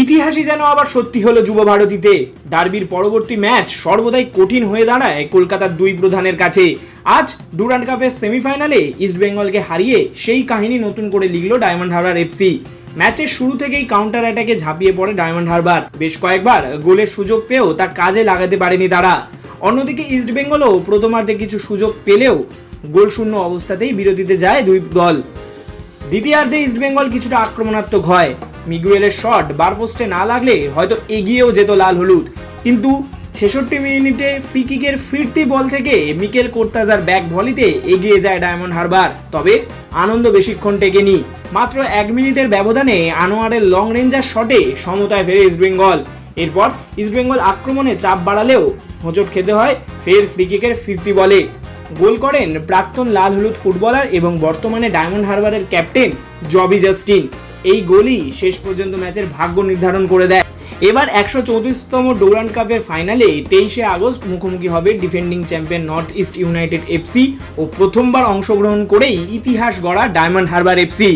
ইতিহাসই যেন আবার সত্যি হলো যুব ভারতীতে ডার্বির পরবর্তী ম্যাচ সর্বদাই কঠিন হয়ে দাঁড়ায় কলকাতার দুই প্রধানের কাছে। আজ ডুরান্ড কাপের সেমিফাইনালে ইস্টবেঙ্গলকে হারিয়ে সেই কাহিনী নতুন করে লিখল ডায়মন্ড হারবার এফসি ম্যাচের শুরু থেকেই কাউন্টার অ্যাটাকে ঝাঁপিয়ে পড়ে ডায়মন্ড হারবার। বেশ কয়েকবার গোলের সুযোগ পেয়েও তা কাজে লাগাতে পারেনি তারা। অন্যদিকে ইস্টবেঙ্গলও প্রথমার্ধে কিছু সুযোগ পেলেও গোলশূন্য অবস্থাতেই বিরতিতে যায় দুই দল। দ্বিতীয়ার্ধে ইস্টবেঙ্গল কিছুটা আক্রমণাত্মক হয়। মিগুয়েলের শট বার পোস্টে না লাগলে হয়তো এগিয়েও যেত লাল হলুদ। কিন্তু ছেষট্টি মিনিটে ফ্রি কিকের ফিরতি বল থেকে মিকেল কোর্তাজার ব্যাক ভলিতে এগিয়ে যায় ডায়মন্ড হারবার। তবে আনন্দ বেশিক্ষণ টেকেনি। মাত্র এক মিনিটের ব্যবধানে আনোয়ারের লং রেঞ্জার শটে সমতায় ফেরে ইস্টবেঙ্গল এরপর ইস্টবেঙ্গল আক্রমণে চাপ বাড়ালেও হোঁচট খেতে হয় ফের ফ্রি কিকের ফিরতি বলে। গোল করেন প্রাক্তন লাল হলুদ ফুটবলার এবং বর্তমানে ডায়মন্ড হারবারের ক্যাপ্টেন জবি জাস্টিন। এই গোলই শেষ পর্যন্ত ম্যাচের ভাগ্য নির্ধারণ করে দেয়। এবার একশো চৌত্রিশতম ডোরান্ড কাপের ফাইনালে তেইশে আগস্ট মুখোমুখি হবে defending champion North East United FC ও প্রথমবার অংশগ্রহণ করেই ইতিহাস গড়া ডায়মন্ড হারবার এফসি।